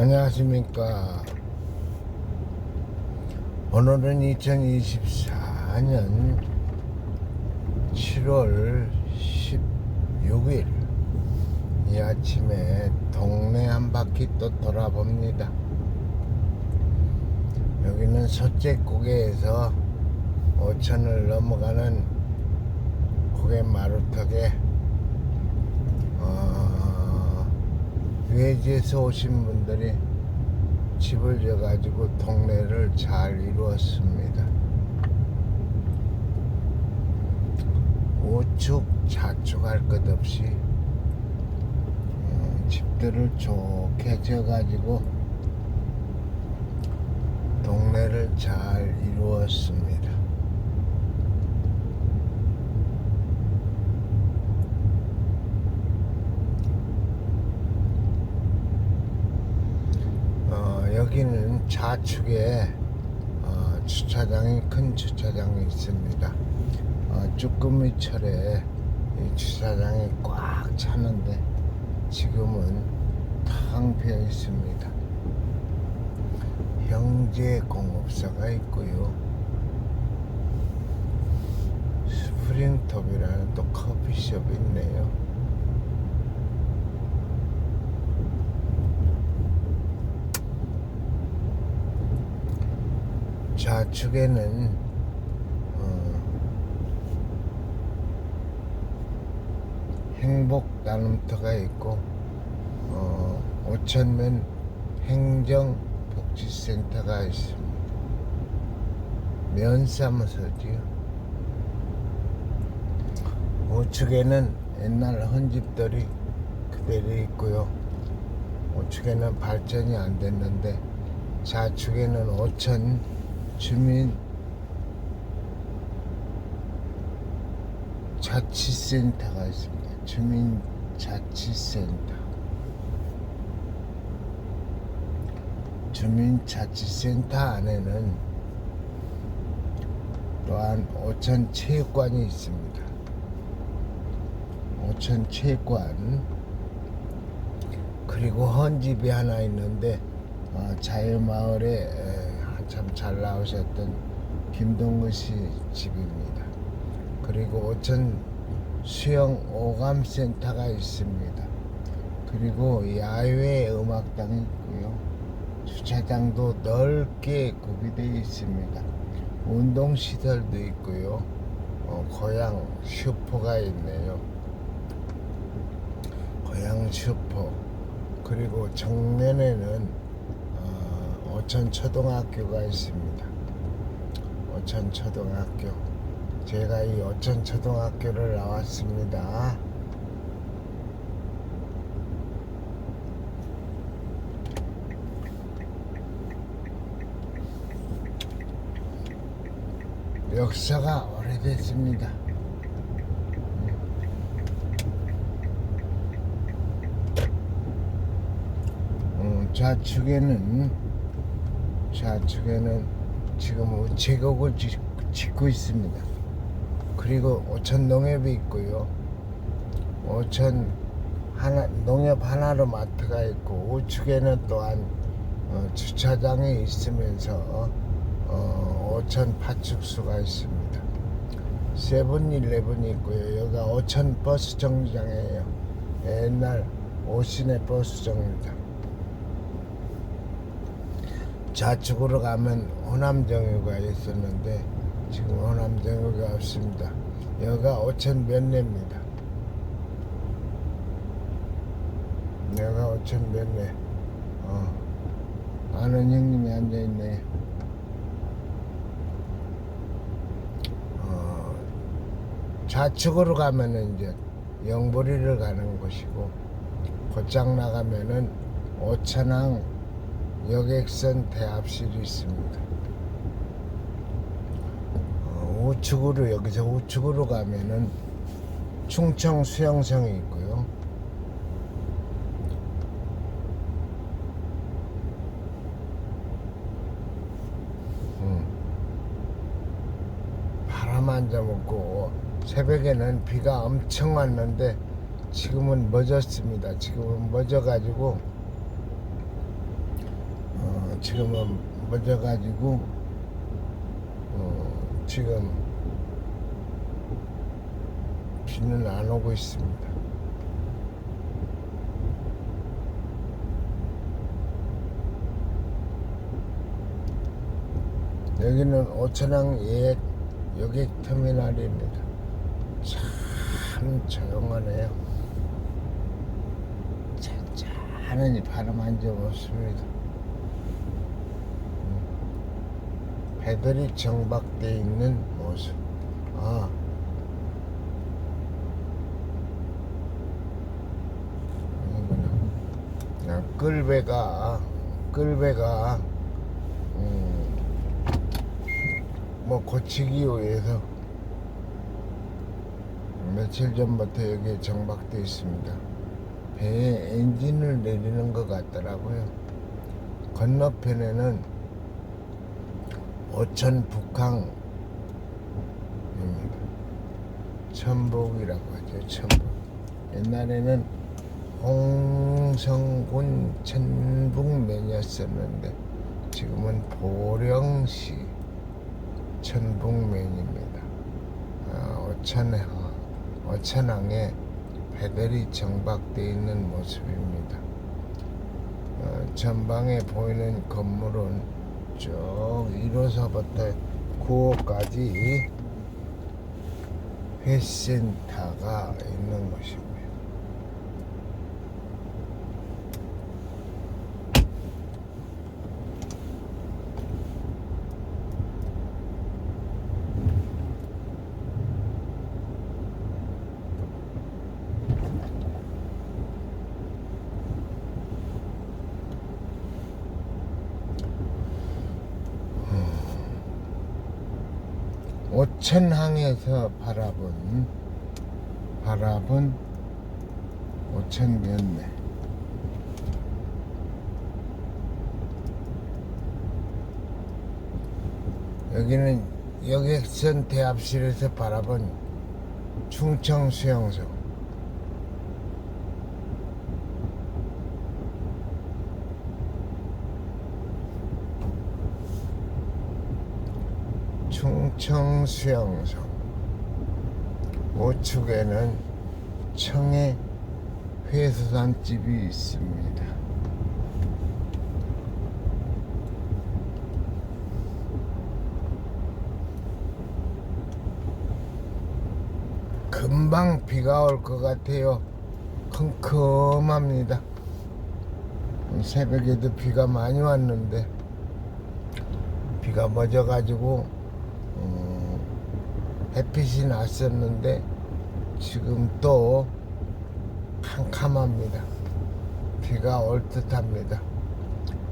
안녕하십니까. 오늘은 2024년 7월 16일 이 아침에 동네 한 바퀴 또 돌아봅니다. 여기는 서째 고개에서 오천을 넘어가는 고개 마루턱에 어, 외지에서 오신 분들이 집을 져가지고 동네를 잘 이루었습니다. 우측 좌측 할 것 없이 어, 집들을 좋게 져가지고 동네를 잘 이루었습니다. 어, 여기는 좌측에 어, 주차장이 큰 주차장이 있습니다. 어, 쭈꾸미철에 이 주차장이 꽉 차는데 지금은 텅 비어 있습니다. 형제공업사가 있고요. 스프링톱이라는 또 커피숍이 있네요. 좌측에는 어, 행복 나눔터가 있고 어, 오천면 행정복지센터가 있습니다. 면사무소지요. 우측에는 옛날 헌집들이 그대로 있고요. 우측에는 발전이 안 됐는데 좌측에는 오천 주민 자치센터가 있습니다. 주민 자치센터. 주민 자치센터 안에는 또한 오천 체육관이 있습니다. 오천 체육관 그리고 헌집이 하나 있는데 어, 자유마을에 참 잘 나오셨던 김동근 씨 집입니다. 그리고 오천 수영 오감센터가 있습니다. 그리고 야외 음악당이 있고요. 주차장도 넓게 구비되어 있습니다. 운동시설도 있고요. 어, 고향 슈퍼가 있네요. 고향 슈퍼. 그리고 정면에는 어, 오천 초등학교가 있습니다. 오천 초등학교. 제가 이 오천 초등학교를 나왔습니다. 역사가 오래됐습니다. 음, 좌측에는 좌측에는 지금 우체국을 짓- 짓고 있습니다. 그리고 오천 농협이 있고요. 오천 하나 농협 하나로 마트가 있고 우측에는 또한 어, 주차장이 있으면서 어, 오천 파축소가 있습니다. 세븐일레븐이 있고요. 여기가 오천 버스 정류장이에요. 옛날 오시내 버스 정류장. 좌측으로 가면 호남정유가 있었는데 지금 호남정유가 없습니다. 여기가 오천 면례입니다. 내가 오천 면례. 어. 아는 형님이 앉아있네. 어, 좌측으로 가면은 이제 영보리를 가는 곳이고 곧장 나가면은 오천항 여객선 대합실이 있습니다. 어, 우측으로 여기서 우측으로 가면은 충청 수영성이 있고요. 음. 바람 한점 없고 새벽에는 비가 엄청 왔는데 지금은 멎었습니다. 지금은 멎어가지고 어, 지금은 멎어가지고 어, 지금 비는 안 오고 있습니다. 여기는 오천항 예액 여객 터미널입니다. 참 조용하네요. 잔잔하니 바람 한 점 없습니다. 배들이 정박돼 있는 모습. 아. 아, 끌배가 끌배가 음, 뭐 고치기 위해서 며칠 전부터 여기에 정박돼 있습니다. 배에 엔진을 내리는 것 같더라고요. 건너편에는 오천 북항입니다. 천복이라고 하죠. 천복. 옛날에는 홍성군 천북면이었었는데 지금은 보령시 천북면입니다. 아, 오천항, 오천항에 배들이 정박되어 있는 모습입니다. 어, 전방에 보이는 건물은 쭉 1호서부터 9호까지 회센터가 있는 곳입니다. 오천항에서 바라본 바라본 오천면내 여기는 여객선 대합실에서 바라본 충청 수영소 충청 수영소 우측에는 청해 회수산집이 있습니다. 금방 비가 올 것 같아요. 컴컴합니다. 새벽에도 비가 많이 왔는데 비가 멎어가지고 음, 햇빛이 났었는데 지금 또 캄캄합니다. 비가 올 듯합니다.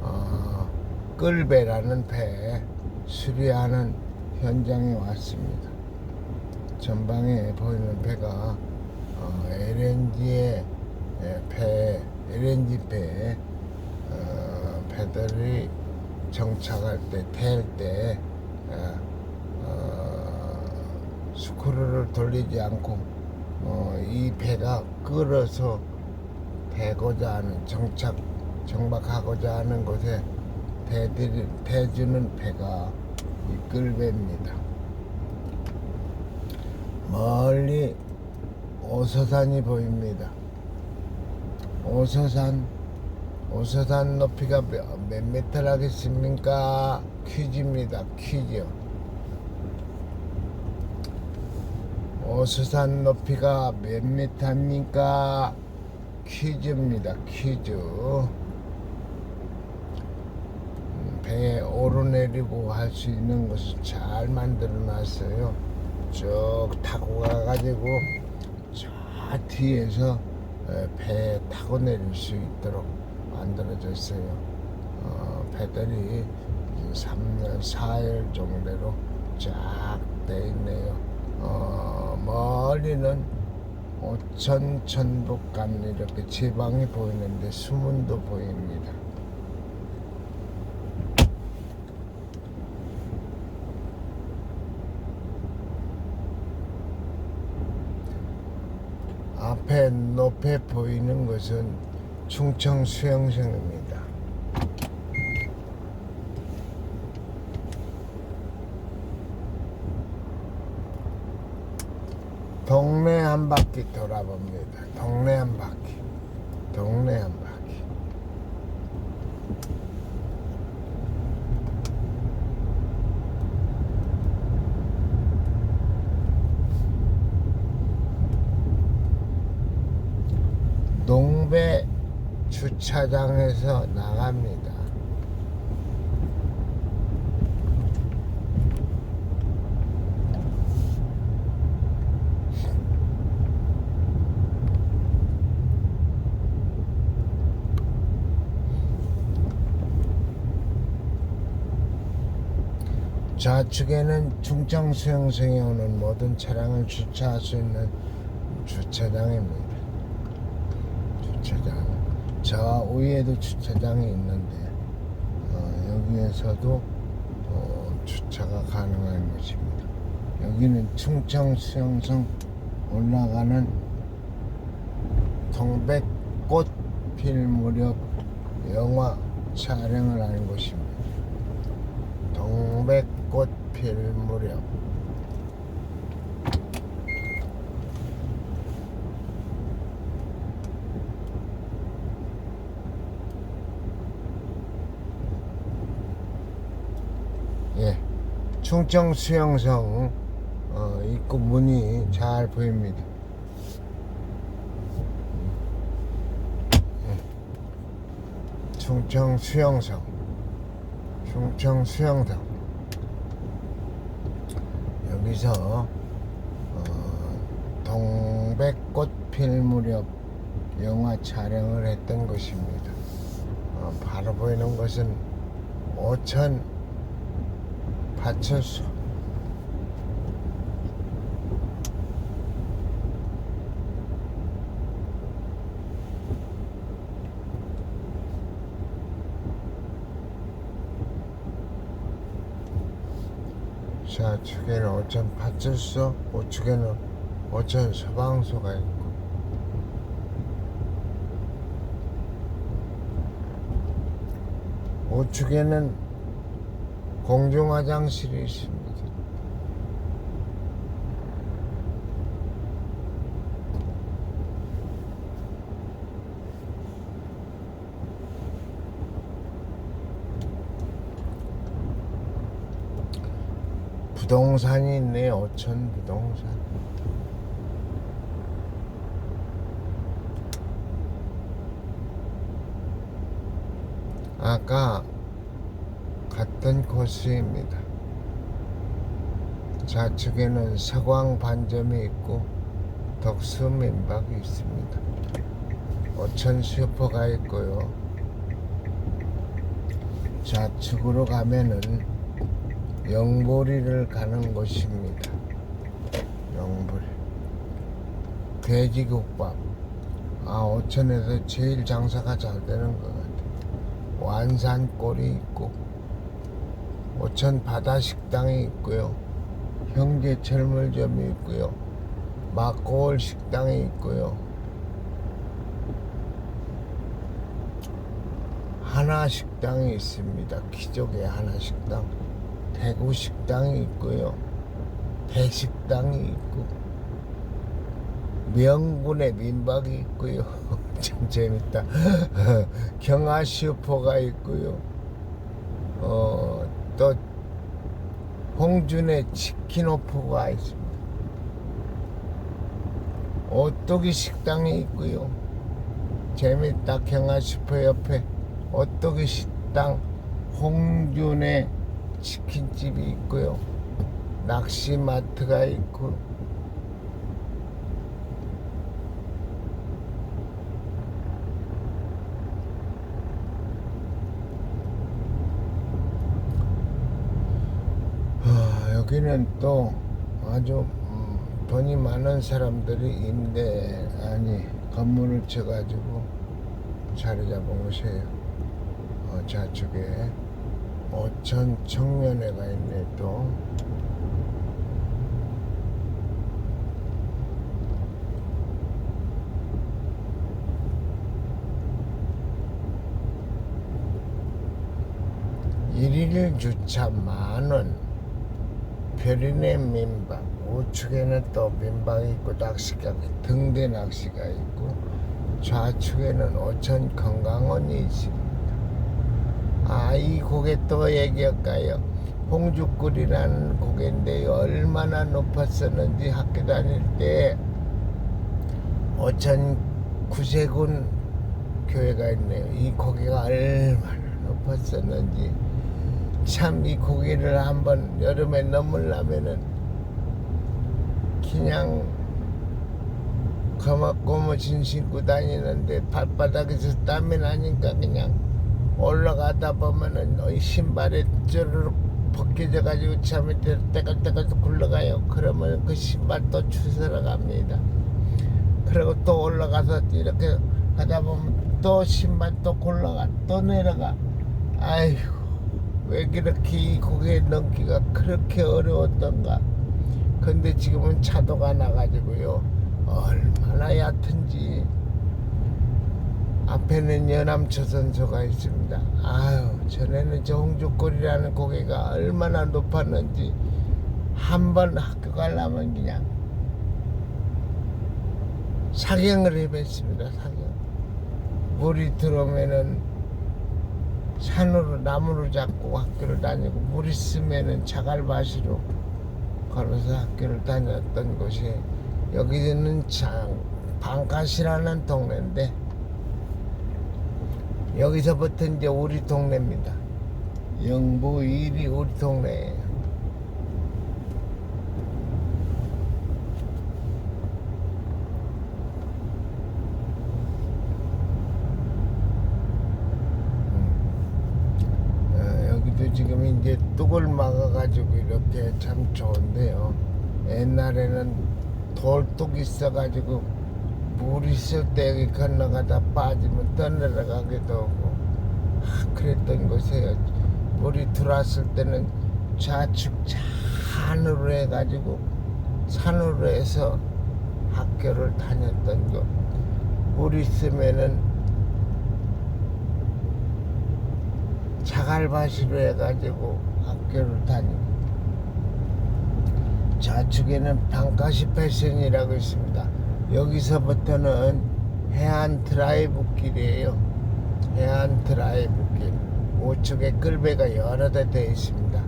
어, 끌배라는 배 수리하는 현장에 왔습니다. 전방에 보이는 배가 어, LNG의 배, LNG 배 어, 배들이 정착할 때, 태울 때 어, 어, 스크루를 돌리지 않고 어, 이 배가 끌어서 대고자 하는 정착 정박하고자 하는 곳에 대들이 대주는 배가 이 끌배입니다. 멀리 오서산이 보입니다. 오서산 오서산 높이가 몇, 몇 미터라겠습니까? 퀴즈입니다. 퀴즈. 오서산 높이가 몇 미터입니까? 퀴즈입니다. 퀴즈. 음, 배에 오르내리고 할 수 있는 것을 잘 만들어 놨어요. 쭉 타고 가가지고 저 뒤에서 에, 배에 타고 내릴 수 있도록 만들어졌어요. 어, 배들이 3년, 4일 정도로 쫙 돼 있네요. 어, 멀리는 오천 천북간 이렇게 지방이 보이는데 수문도 보입니다. 앞에 높에 보이는 것은 충청 수영성입니다. 동네 한 바퀴 돌아봅니다. 동네 한 바퀴. 동네 한 바퀴. 농배 주차장에서 나갑니다. 좌측에는 충청 수영성에 오는 모든 차량을 주차할 수 있는 주차장입니다. 주차장. 저 위에도 주차장이 있는데 어, 여기에서도 어, 주차가 가능한 것입니다. 여기는 충청 수영성 올라가는 동백꽃 필 무렵 영화 촬영을 하는 곳입니다. 동백 꽃필 무렵 예, 충청 수영성 어, 입구 문이 잘 보입니다. 예. 충청 수영성, 충청 수영성 여기서 어, 동백꽃 필 무렵 영화 촬영을 했던 것입니다. 어, 바로 보이는 것은 오천 파출소 좌측에는 오천 파출소 우측에는 오천 소방서가 있고 우측에는 공중화장실이 있습니다. 부동산이 있네, 어천 부동산. 아까 갔던 코스입니다. 좌측에는 서광 반점이 있고 덕수 민박이 있습니다. 어천 슈퍼가 있고요. 좌측으로 가면은 영보리를 가는 곳입니다. 영보리. 돼지국밥. 아, 어천에서 제일 장사가 잘 되는 것 같아요. 완산골이 있고, 오천 바다 식당이 있고요. 형제 철물점이 있고요. 막고올 식당이 있고요. 하나 식당이 있습니다. 기적의 하나 식당. 대구 식당이 있고요. 대식당이 있고 명분의 민박이 있고요. 참 재밌다. 경아 슈퍼가 있고요. 어, 또 홍준의 치킨 오프가 있습니다. 오뚜기 식당이 있고요. 재밌다. 경아 슈퍼 옆에 오뚜기 식당 홍준의 치킨집이 있고요. 낚시마트가 있고 아, 여기는 또 아주 음, 돈이 많은 사람들이 임대 아니 건물을 쳐가지고 자리 잡은 곳이에요. 어, 좌측에 어천 청년회가 있네 또. 일일 주차 만원 별인의 민박 우측에는 또 민방이 있고 낚시가 등대 낚시가 있고 좌측에는 오천 건강원이 있습니다. 아이 고개 또 얘기할까요? 홍주꿀이라는 고개인데 얼마나 높았었는지 학교 다닐 때 오천 구세군 교회가 있네요. 이 고개가 얼마나 높았었는지 참 이 고개를 한번 여름에 넘으려면은 그냥 거뭇거뭇 신고 다니는데 발바닥에서 땀이 나니까 그냥 올라가다 보면은 이 신발에 쭈르륵 벗겨져 가지고 참 밑에 때깔때깔 또 굴러가요. 그러면 그 신발 또 추스러 갑니다. 그리고 또 올라가서 이렇게 하다 보면 또 신발 또 굴러가 또 내려가. 아이고 왜 그렇게 이 고개 넘기가 그렇게 어려웠던가. 근데 지금은 차도가 나가지고요. 얼마나 얕은지. 앞에는 연암초선소가 있습니다. 아유, 전에는 저 홍주골이라는 고개가 얼마나 높았는지 한 번 학교 가려면 그냥 사경을 해봤습니다. 사경. 물이 들어오면은 산으로 나무를 잡고 학교를 다니고 물 있으면은 자갈밭으로 걸어서 학교를 다녔던 곳이 여기는 장 방가시라는 동네인데 여기서부터 이제 우리 동네입니다. 영부 1이 우리 동네예요. 어, 여기도 지금 이제 뚝을 막아가지고 이렇게 참 좋은데요. 옛날에는 돌뚝 있어가지고 물 있을 때 여기 건너가다 빠지면 떠내려가기도 하고 아, 그랬던 곳이에요. 물이 들어왔을 때는 좌측 산으로 해가지고 산으로 해서 학교를 다녔던 곳. 물 있으면은 자갈밭으로 해가지고 학교를 다니고 좌측에는 방가시 패션이라고 있습니다. 여기서부터는 해안 드라이브 길이에요. 해안 드라이브 길. 우측에 끌배가 여러 대 되어 있습니다.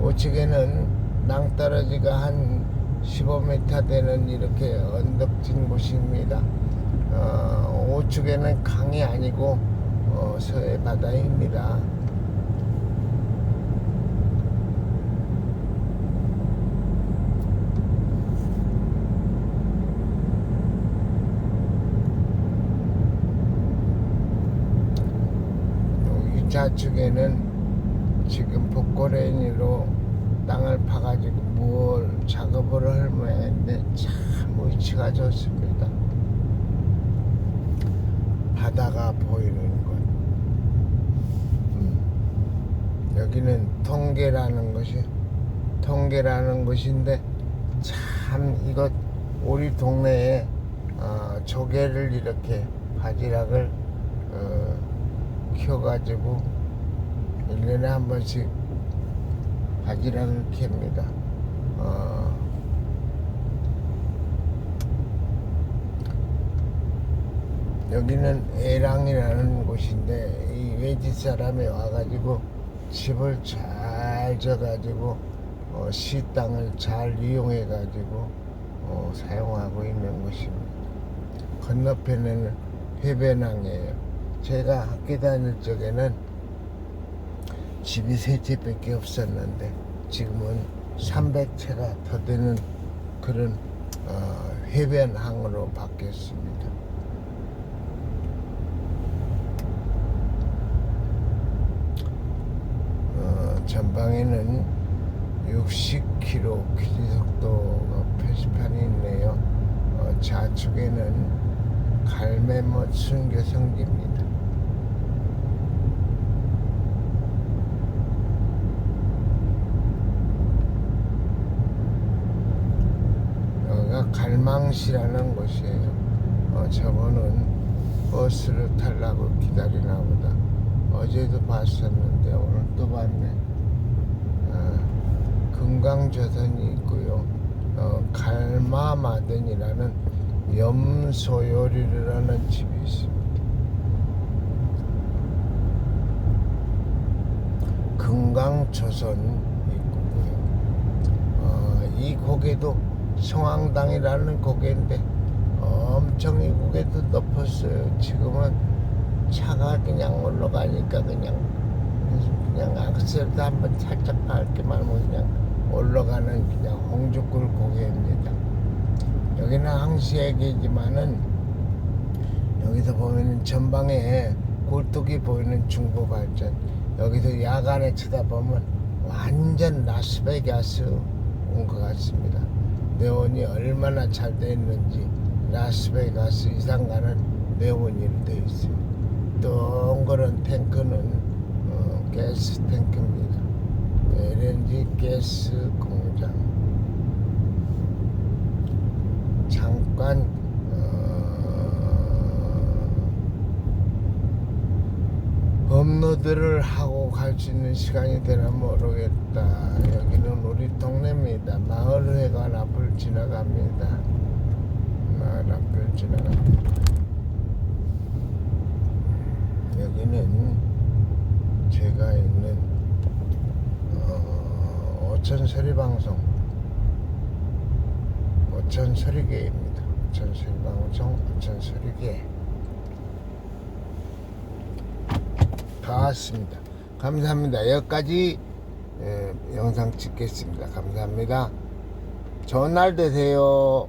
우측에는 낭떠러지가 한 15m 되는 이렇게 언덕진 곳입니다. 어, 우측에는 강이 아니고 어, 서해 바다입니다. 여기 좌측에는 지금 복고레인으로 땅을 파가지고 뭘 작업을 할 모양인데 참 위치가 좋습니다. 바다가 보이는 곳. 음. 여기는 통계라는 것이 통계라는 곳인데 참 이것 우리 동네에 어, 조개를 이렇게 바지락을 어, 키워가지고 1년에 한 번씩 바지락을 캡니다. 어, 여기는 애랑이라는 곳인데 이 외지 사람이 와가지고 집을 잘 져가지고 어, 시 땅을 잘 이용해가지고 어, 사용하고 있는 곳입니다. 건너편에는 해변항이에요. 제가 학교 다닐 적에는 집이 세 채밖에 없었는데 지금은 300채가 더 되는 그런 어, 해변항으로 바뀌었습니다. 어, 전방에는 60km 기속도가 표시판이 있네요. 어, 좌측에는 갈매모 순교 성지입니다. 여기가 갈망시라는 곳이에요. 어, 저거는 버스를 타려고 기다리나 보다. 어제도 봤었는데 오늘 또 봤네. 아, 금강조선이 있고요. 어, 갈마마든이라는 염소 요리를 하는 집이 있습니다. 금강초선 있고요. 어, 이 고개도 성황당이라는 고개인데 엄청 이 고개도 높았어요. 지금은 차가 그냥 올라가니까 그냥 그냥 악셀도 한번 살짝 밟기만 하면 그냥 올라가는 그냥 홍주굴 고개입니다. 여기는 항시역이지만은 여기서 보면은 전방에 굴뚝이 보이는 중부발전 여기서 야간에 쳐다보면 완전 라스베가스 온 것 같습니다. 네온이 얼마나 잘돼 있는지 라스베가스 이상 가는 네온이 되어 있어요. 동그란 탱크는 어, 가스 탱크입니다. LNG 가스 공장. 잠깐 어, 업로드를 하고 갈 수 있는 시간이 되나 모르겠다. 여기는 우리 동네입니다. 마을회관 앞을 지나갑니다. 마을 앞을 지나갑니다. 여기는 제가 있는 어, 오천 서리방송 오천 서리계입니다. 오천 서리방송 오천 서리계 다 왔습니다. 감사합니다. 여기까지 예, 영상 찍겠습니다. 감사합니다. 좋은 날 되세요.